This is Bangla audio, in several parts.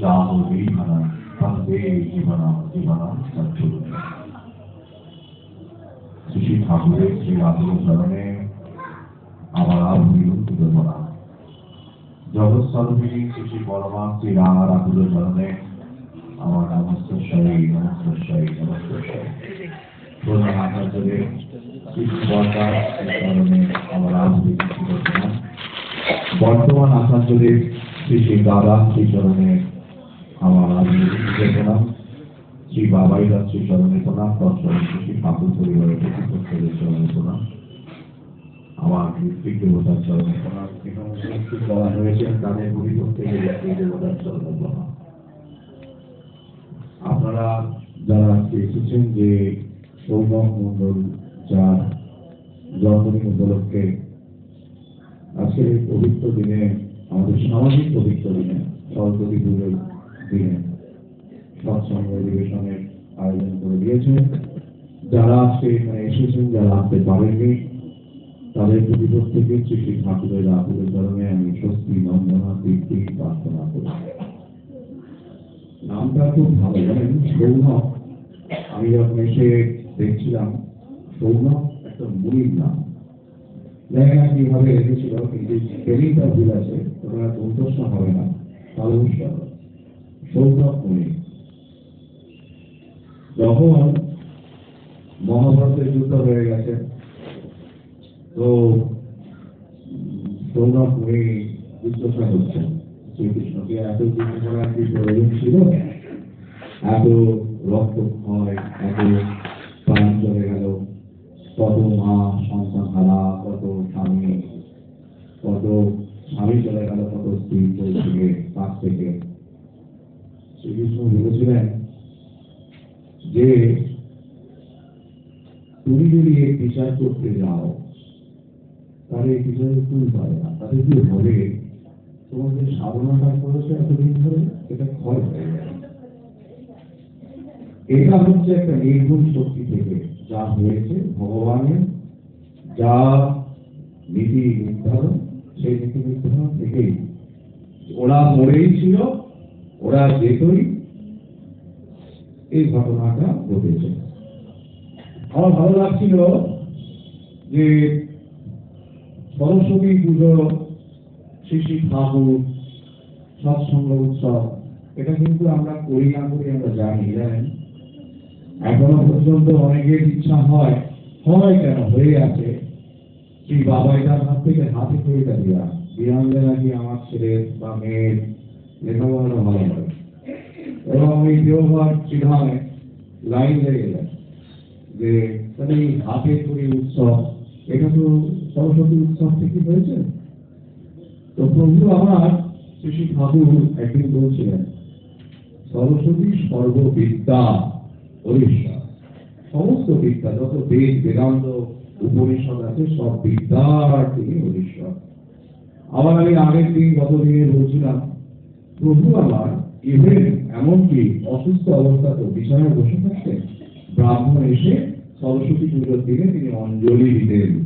চাহ জীবনম। বন্দে জীবনম। জীবনম সচ্ছুত শ্রী আমার পরমা শ্রী আমার নমস্তস্বরী নমস্তস্বরী নমস্তস্বরী প্রধান আচার্যদের বর্তমান আচার্যদের শ্রী শ্রী দাদা শ্রী চরণে আমার দেবনা শ্রী বাবাই দাস শ্রী চরণে প্রণাম শ্রী ঠাকুর পরিবারের প্রতিপক্ষদের চরণে প্রণাম আমার দেবতার চরণে প্রণাম তাদের দেবতার আপনারা যারা আজকে এসেছেন যে মন্ডল যার জন্মদিন উপলক্ষে আজকের এই পবিত্র দিনে, আমাদের সামাজিক পবিত্র দিনে, সরস্বতী পুজোর দিনে সৎসঙ্গ অধিবেশনের আয়োজন করে দিয়েছেন যারা আজকে এখানে এসেছেন, যারা আসতে পারেননি, তাদের প্রতি প্রত্যেকে শ্রী ঠাকুরের রাহুলের চরণে আমি স্বস্তি, নন্দনা তৃপ্তি প্রার্থনা করি। নামটা খুব ভালো, জানেন? সৌনক আমি যখন এসে দেখছিলাম সৌনক একটা মুনির নাম। না কীভাবে কিন্তু ভুল আছে হবে না। তাহলে সৌনক মুনি যখন মহাভারতের যুদ্ধ হয়ে গেছে, তো সৌরভ হয়ে জিজ্ঞাসা হচ্ছে। শ্রীকৃষ্ণকে এত যুদ্ধ করার কি প্রয়োজন ছিল, এত যে তুমি যদি এই বিচার করতে যাও, তাহলে এই বিচারে ভুল পাবে না। তাহলে কি হবে? তোমার যে সাধনাটা করেছে এতদিন ধরে, এটা ক্ষয় হয়ে যাবে। এটা হচ্ছে একটা নির্গুণ শক্তি থেকে যা হয়েছে ভগবানের যা নীতি নির্ধারণ, সেই নীতি নির্ধারণ থেকেই। ওরা মরেই ছিল, ওরা যেতই এই ঘটনাটা ঘটেছে। আমার ভালো লাগছিল যে সরস্বতী পুজো শিশি ঠাকুর, সৎসঙ্গ উৎসব, এটা কিন্তু আমরা করি না করি আমরা জানি, জানেন? এখনও পর্যন্ত অনেকের ইচ্ছা হয় হয় কেন? হয়ে আছে। শ্রী বাবা এটার হাত থেকে হাতে তৈরিটা দেওয়া দিয়ে। আনলে নাকি আমার ছেলের বা মেয়ের লেখাপড়াটা ভালো হবে এবং ওই দেওঘর শ্রীধামে লাইন লেগে যায় যে, তাহলে এই হাতে তৈরি উৎসব, এটা তো সরস্বতী উৎসব থেকে হয়েছে? তো প্রভু আমার শ্রী ঠাকুর একদিন বলছিলেন, সরস্বতী সর্ববিদ্যা অরিশ্বর সমস্ত বিদ্যা, যত বেদ, বেদান্ত, উপনিষদ আছে, সব বিদ্যার তিনি অরিশ্বর আবার আমি আগের দিন গত দিনে বলছিলাম, প্রভু আমার ইভেন এমনকি অসুস্থ অবস্থাতেও বিছানায় বসে থাকতেন ব্রাহ্মণ এসে সরস্বতী পুজোর দিনে তিনি অঞ্জলি দিতেন।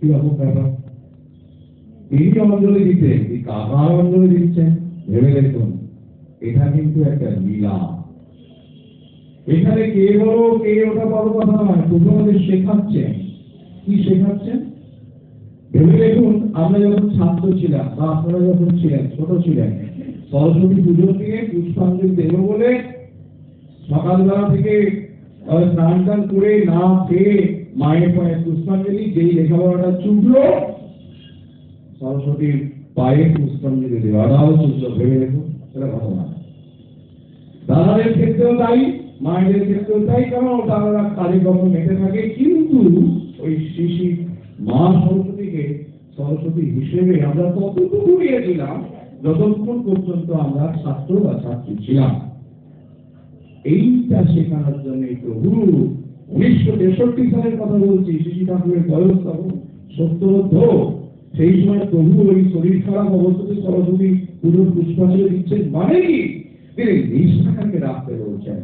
কীরকম ব্যাপার? তিনি অঞ্জলি দিতেন, এই কাকার অঞ্জলি দিচ্ছেন, ভেবে দেখুন, এটা কিন্তু একটা লীলা। এখানে কে বড়, কে ওটা বড় কথা নয় আমাদের শেখাচ্ছেন, কি শেখাচ্ছেন? ভেবে দেখুন, আমরা যখন ছাত্র ছিলাম বা আপনারা যখন ছিলেন, ছোট ছিলেন সরস্বতী পুজো দিনে পুষ্পাঞ্জলি দেব বলে সকালবেলা থেকে স্নান টান করে না খেয়ে মায়ের পায়ে পুষ্পাঞ্জলি, যেই লেখাপড়াটা চুকলো সরস্বতীর পায়ে পুষ্পাঞ্জলি দেওয়াটাও চুকলো ভেবে দেখুন সেটা ঘটনা দাদাদের ক্ষেত্রেও তাই, মায়েদের ক্ষেত্রেও তাই, কারণ তারা কাজে কখন মেতে থাকে, কিন্তু ওই শিশি মা সরস্বতীকে সরস্বতী হিসেবে আমরা ততটুকু নিয়েছিলাম যতক্ষণ পর্যন্ত আমরা ছাত্র বা ছাত্রী ছিলাম। এইটা শেখানোর জন্য প্রভু উনিশশো তেষট্টি সালের কথা বলছি, শিশু ঠাকুরের বয়স তখন সত্তর সেই সময় প্রভু ওই শরীর খারাপ অবস্থাতে সরস্বতী পুজোর পুষ্পাঞ্জলি দিচ্ছেন মানে কি? তিনি নিষ্ঠাকে রাখতে বলছেন।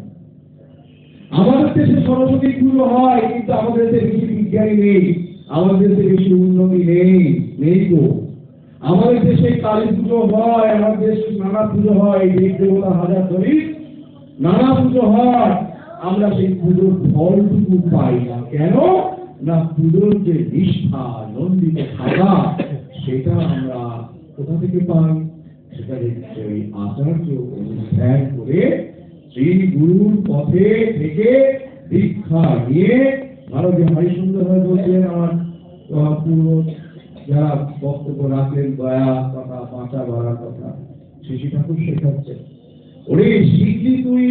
আমাদের দেশে সরস্বতী পুজো হয়, কিন্তু আমাদের দেশে বেশি বিজ্ঞানী নেই, আমাদের দেশে বেশি উন্নতি নেই নেই তো আমাদের দেশে কালী পুজো হয়, আমাদের দেশে নানা পুজো হয় দেব দেবতা হাজার ধরি নানা পুজো হয়। আমরা সেই পুজোর ফলটুকু পাই না কেন? না পুজোর যে নিষ্ঠা, নন্দিত থাকা, সেটা আমরা কোথা থেকে পাই? সেটা ওই আচার্য অনুধ্যান করে শ্রী গুরুর পথে থেকে দীক্ষা নিয়ে ভারতীয় হরি সুন্দর হয়ে বলছেন আমার পূর্ব যারা বক্তব্য রাখলেন, দয়া কথা বাঁচা বাড়ার কথা, শিশু ঠাকুর শেখাচ্ছে ওরে শিখলি তুই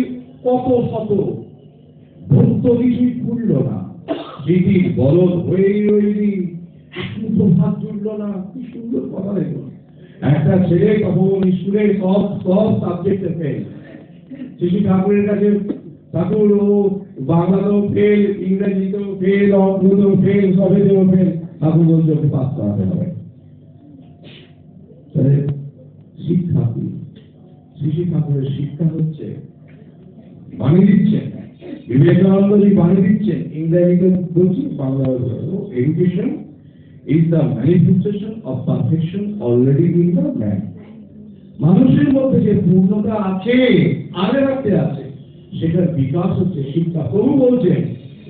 কত শত? ভক্ত কিছুই ফুলল না। স্মৃতির বলদ হয়েই রইলি না। কি সুন্দর কথা দেখুন একটা ছেলে তখন স্কুলের সব সব সাবজেক্টে ফেল শিশু ঠাকুরের কাছে, ঠাকুর, ও বাংলাতেও ফেল ইংরেজিতেও ফেল অঙ্কতেও ফেল সবেতেও ফেল ঠাকুর ওকে পাস করাতে হবে। শিক্ষা কি? শিশু ঠাকুরের শিক্ষা হচ্ছে বানিয়ে দিচ্ছেন বিবেকানন্দজি বানিয়ে দিচ্ছেন ইংরেজিতে বলছি, Bangla education is the manifestation of perfection already in the man মানুষের মধ্যে যে পূর্ণতা আছে, আগে রাখতে আছে, সেটার বিকাশ হচ্ছে শিক্ষা। প্রভু বলছেন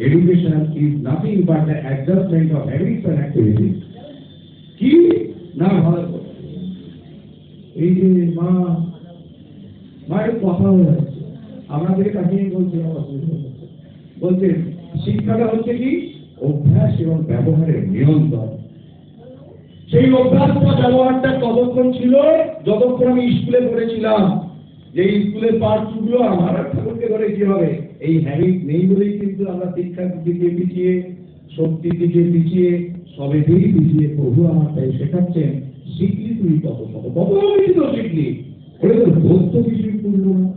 education is nothing but the adjustment of habits and activities কি না ভালো। এই যে মা মায়ের কথা হয়ে যাচ্ছে আপনাদের কাছে বলছে। বলছে শিক্ষাটা হচ্ছে কি অভ্যাস এবং ব্যবহারের নিয়ন্ত্রণ সেই অভ্যাসটা ব্যবহারটা কতক্ষণ ছিল, যতক্ষণ আমি স্কুলে পড়েছিলাম যে স্কুলের পাঠগুলো আমার ঠাকুরকে করে কি হবে? এই হ্যাবিট নেই বলেই কিন্তু আমরা শিক্ষার দিকে পিছিয়ে, শক্তির দিকে পিছিয়ে সবেতেই পিছিয়ে প্রভু আমার তাই শেখাচ্ছেন, শিখলি তুই কত কত কত কিছু তো শিখলি। বোধ তো কিছুই করল না।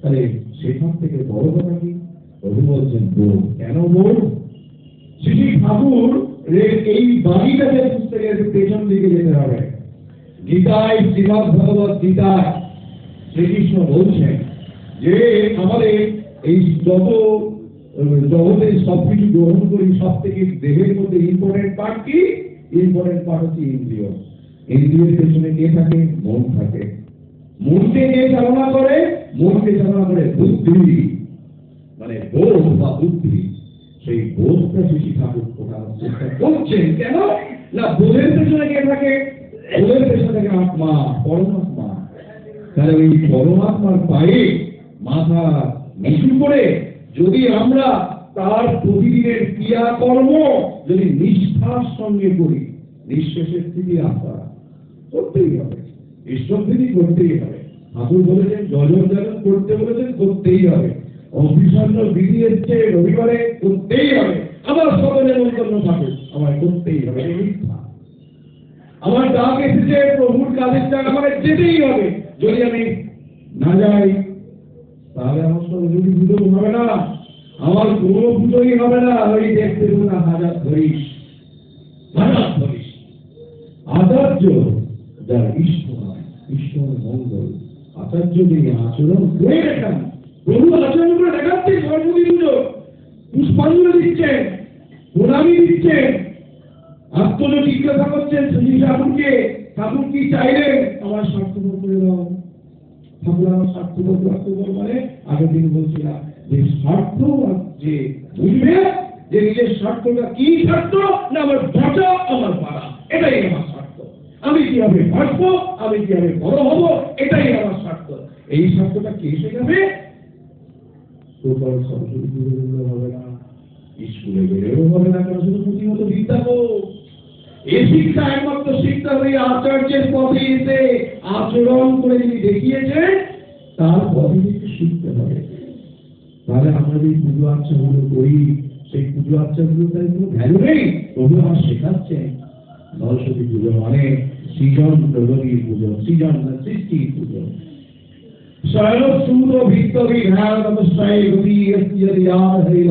তাহলে সেখান থেকে বড় কথা কি? প্রভু বলছেন, বোধ। কেন বোধ? শ্রী ঠাকুর এই বাণীটাকে পুস্তকের পেছন দিকে যেতে হবে। গীতায়, শ্রীমদ ভগবত গীতায় শ্রীকৃষ্ণ বলছেন যে আমাদের এই যত জগতে সবকিছু গ্রহণ করি সব থেকে দেহের মধ্যে ইম্পর্টেন্ট পার্ট কি? ইম্পর্টেন্ট পার্ট হচ্ছে ইন্দ্রিয়। ইন্দ্রিয়ের পেছনে কে থাকে? মন থাকে। মনকে কে চালনা করে? মনকে চালনা করে বুদ্ধি। মানে বোধ বা বুদ্ধি। সেই বোধটা শিশু ঠাকুর ফোটানোর চেষ্টা করছেন। কেন? না, বোধের পেছনে কে থাকে? বোধের পেছনে থাকে আত্মা, পরমাত্মা। তাহলে ওই পরমাত্মার পায়ে মাথা নিচু করে যদি আমরা তার প্রতিদিনের ক্রিয়াকর্ম যদি নিষ্ঠার সঙ্গে করি নিঃশেষের স্থিতি আসা করতেই হবে। ঈশ্বরবিধি করতেই হবে। ঠাকুর বলেছেন জজন জাগরণ করতে বলেছেন, করতেই হবে। অভিষণ্ণ বিধি এসছে, রবিবারে করতেই হবে। আবার সকলে মন্তব্য ঠাকুর আমার করতেই হবে আমার ডাক এসেছে, প্রভুর কাজের ডাক আমাকে যেতেই হবে। যদি আমি না যাই, তাহলে আমার সঙ্গে যদি পুজো হবে না, আমার কোনো পুজোই হবে না। ওই দেখতে না হাজার ধরিস হাজার ধরিস। আচার্য যার ইষ্ট হয়, ঈশ্বর মঙ্গল। আচার্য যিনি আচরণ করে দেখান, প্রভু আচরণ করে দেখাচ্ছে সরস্বতী পুজো। পুষ্পাঞ্জলি দিচ্ছেন, প্রণামী দিচ্ছেন আত্মজ জিজ্ঞাসা করছেন শ্রী ঠাকুরকে। ঠাকুর কি চাইলেন আমার স্বার্থপর করে দাও। ঠাকুর আমার স্বার্থপর স্বার্থপর মানে আগের দিন বলছিলাম যে স্বার্থ যে বুঝবে যে নিজের স্বার্থটা কি স্বার্থ? না, আমার বাঁচা, আমার পাড়া এটাই আমার স্বার্থ। আমি কীভাবে বাঁচবো, আমি কীভাবে বড় হব, এটাই আমার স্বার্থ। এই স্বার্থটা কে এসে যাবে? স্কুলে বেরোও হবে না কারণ শুধু পুঁথিগত বিদ্যা তো এই শিক্ষা একমাত্র শিক্ষা ওই আচার্যের পথে এসে আচরণ করে যিনি দেখিয়েছেন তার পথে শিখতে হবে। তাহলে আমরা যে পুজো আর্চাগুলো করি, সেই পুজো আর্চাগুলো তাই কোনো ভ্যালু নেই। প্রভু আমার শেখাচ্ছেন সরস্বতী পুজো মানে সৃজন প্রগতির পুজো, সৃজন না সৃষ্টির পুজো। স্বয়ংসূত ভিত্তবি ধ্যান তপস্যায় গতি ইয়ার হইল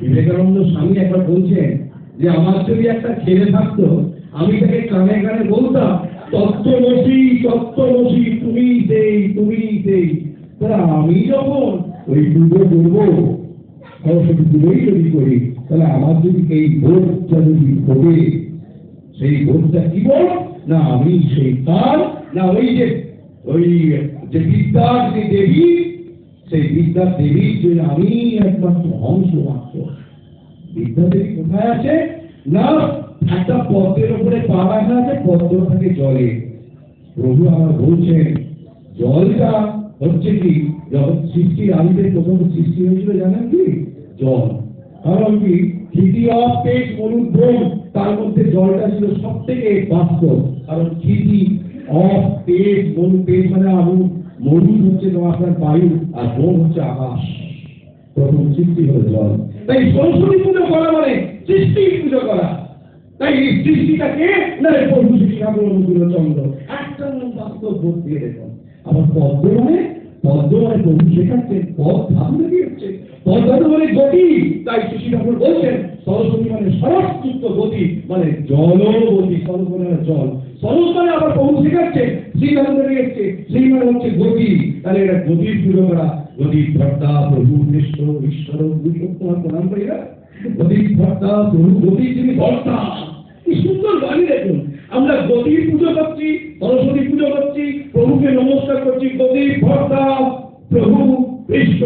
বিবেকানন্দ স্বামী একবার বলছেন যে আমার যদি একটা ছেলে থাকতো, আমি তাকে কানে কানে বলতাম, তত্ত্বমসি তত্ত্বমসি তুমি সেই তুমি সেই। তারা, আমি যখন ওই পুজো করব, সরস্বতী পুজোই যদি করি, তাহলে আমার যদি এই বোধটা যদি হবে, সেই ভোটটা কি বল? না আমি সেই তার, না ওই যে ওই যে বিদ্যার যে দেবী সেই বিদ্যা দেবীর যে আমি একমাত্র অংশ মাত্র। বিদ্যা দেবী কোথায় আছে? না, একটা পদ্মের উপরে পা রাখা আছে, পদ্ম থাকে জলে। প্রভু আমার বলছেন, জলটা হচ্ছে কি? যখন সৃষ্টির আদিতে প্রথম সৃষ্টি হয়েছিল, জানেন কি? জল। কারণ কি? খিটি অফ মরুভ্রম তার মধ্যে জলটা ছিল সব থেকে বাস্তব কারণ খিটি অফ পেট মরু পেট মানে আলু মরু হচ্ছে আপনার বায়ু আর বোন হচ্ছে আকাশ। প্রথম সৃষ্টি হলো জল। তাই সরস্বতী পুজো করা মানে সৃষ্টি পুজো করা। তাই এই সৃষ্টিটা কে না প্রভু শ্রী ঠাকুর চন্দ্র একটা নাম বাস্তব ভোট দিয়ে দেখুন আবার পদ্ম মানে পদ্ম মানে প্রভু শেখাচ্ছেন পদ ধাতু থেকে হচ্ছে পদ মানে গতি তাই শ্রী ঠাকুর বলছেন সরস্বতী মানে সরসযুক্ত গতি মানে জলগতি সরস মানে জল সরস মানে আবার প্রভু শেখাচ্ছে শ্রী থেকে এসছে শ্রী মানে হচ্ছে গতি তাহলে এটা গতির পুজো করা গতি ভর্তা প্রভু কৃষ্ণ ঈশ্বর তোমার প্রণাম করি না গতি ভর্তা প্রভু গতি যিনি ভর্তা কি সুন্দর গালি দেখুন। আমরা গতির পুজো করছি সরস্বতী পুজো করছি, প্রভুকে নমস্কার করছি গতি ভর্তা প্রভু কৃষ্ণ,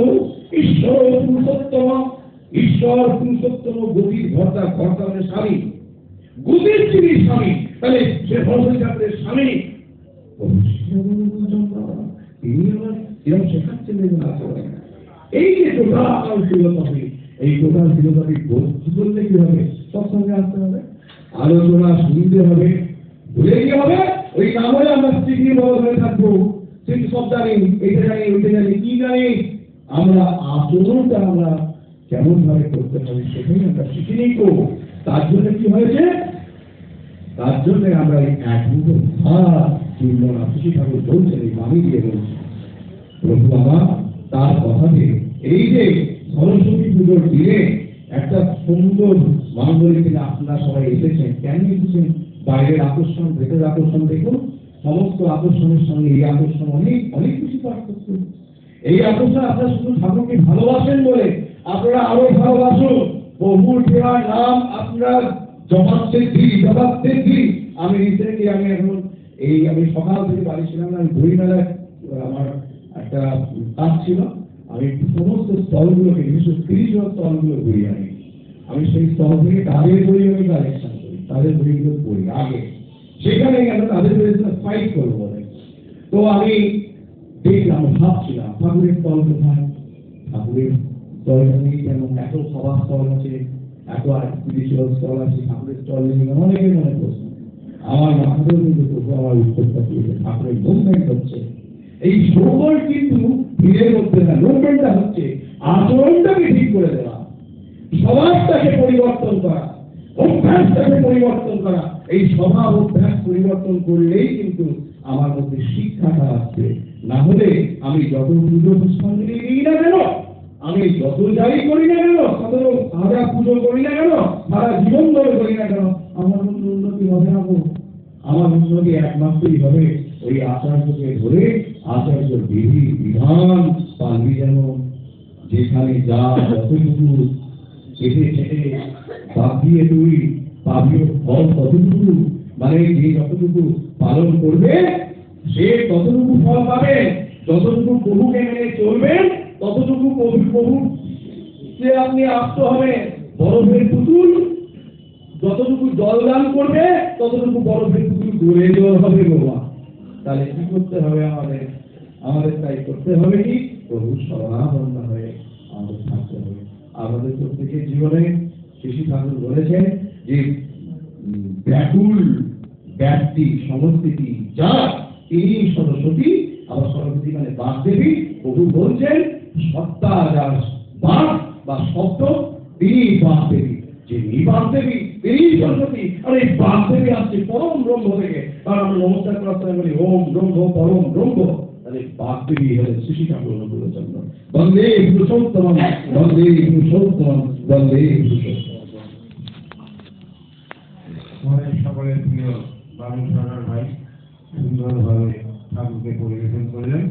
ঈশ্বর পুরুষোত্তম ঈশ্বর পুরুষোত্তম গতির ভর্তা ভর্তা মানে স্বামী। গতির যিনি স্বামী, তাহলে সে সরস্বতী ঠাকুরের স্বামী। তিনি আলোচনা শুনতে হবে ভুলে কি হবে, ওই নামে আমরা স্মৃতি বড় হয়ে থাকব। স্মৃতি সব জানি, এইটা জানি, ওইটা জানি, কি জানি? আমরা আচরণটা আমরা কেমন ভাবে করতে হবে সেটাই আমরা শিখে নিই তো। তার জন্য কি হয়েছে? তার জন্য আমরা এই এক মুঠো ভাত আশিসি ঠাকুর বলছেন, এই মামি দিয়ে বলছেন। প্রভু বাবা, তার কথাতে এই যে সরস্বতী পুজোর দিনে একটা সুন্দর মাঙ্গলিক আপনারা সবাই এসেছেন, কেন এসেছেন? বাইরের আকর্ষণ, ভেতরের আকর্ষণ দেখুন, সমস্ত আকর্ষণের সঙ্গে এই আকর্ষণ অনেক অনেক কিছু পার্থক্য। এই আকর্ষণ আপনারা শুধু ঠাকুরকে ভালোবাসেন বলে আপনারা আরও ভালোবাসুন। প্রভুর দেওয়ার নাম আপনারা জমাচ্ছে দিই আমি রিসেন্টলি আমি এখন এই, আমি সকাল থেকে বাড়ি ছিলাম আমি বই মেলায় আমার একটা কাজ ছিল। আমি সমস্ত স্থলগুলোকে তিরিশ স্থলগুলো ঘুরি আমি আমি সেই স্থল থেকে তাদের বই আমি কালেকশন তাদের বইগুলো পড়ি। আগে সেখানে কেন তাদের সাথে ফাইট করব বলে। তো আমি দেখলাম, ভাবছিলাম, ঠাকুরের স্থল কোথায়? ঠাকুরের স্থলটা নেই কেন? এত সভা স্থল আছে, এত স্পিরিচুয়াল স্থল আছে, ঠাকুরের স্থল নেই অনেকের মনে প্রশ্ন। আমার মাথাতেও কিন্তু প্রভু আমার উত্তরটা দিয়েছে ঠাকুরের মুভমেন্ট হচ্ছে। এই সৌকর কিন্তু ভিড়ের মধ্যে না মুভমেন্টটা হচ্ছে আচরণটাকে ঠিক করে দেওয়া। সমাজটাকে পরিবর্তন করা। অভ্যাসটাকে পরিবর্তন করা এই স্বভাব অভ্যাস পরিবর্তন করলেই কিন্তু আমার মধ্যে শিক্ষাটা আসবে না হলে আমি যত পুজো পুষ্পাঞ্জলি দিই না কেন, আমি যত যাই করি না কেন কত সারা পুজো করি না কেন, সারা জীবন ধরে করি না কেন, আমার মধ্যে উন্নতি হবে না। আমার উন্নতি একমাত্রই হবে ওই আচার্যকে ধরে আচার্য বিধি বিধান পালবি যেন যেখানে যা যতটুকু কেটে কেটে বাদ দিয়ে তুই পাবি ফল ততটুকু মানে যে যতটুকু পালন করবে, সে ততটুকু ফল পাবে। যতটুকু প্রভুকে মেনে চলবেন ততটুকু প্রভু প্রভু সে আপনি আপ্ত হবে। বরফের পুতুল, যতটুকু জল দান করবে, ততটুকু বরফের পুতুল গড়ে জল হবে বাবা তাহলে কি করতে হবে আমাদের? আমাদের তাই করতে হবে কি? প্রভু শরণাপন্ন হয়ে আমাদের থাকতে হবে। আমাদের প্রত্যেকের জীবনে শিশু ঠাকুর বলেছেন যে ব্যাকুল ব্যাপ্তি সমস্থিতি যা তিনি সরস্বতী। আবার সরস্বতী মানে বাগদেবী প্রভু বলছেন, সত্তা যার বাক বা শব্দ তিনি বাগদেবী যিনি বাগদেবী তিনি সরস্বতী। আর এই বাগদেবী আসছে পরম ব্রহ্ম থেকে। আর আমরা নমস্কার করার বলি, ওম ব্রহ্ম, পরম ব্রহ্ম। এই বাগদেবী হলেন শ্রী ঠাকুর অনুকূলচন্দ্র বন্দে পুরুষোত্তম বন্দে পুরুষোত্তম বন্দে পুরুষোত্তম সবাই সকলের প্রিয় বাবু সরকার ভাই সুন্দরভাবে ঠাকুরকে পরিবেশন করলেন।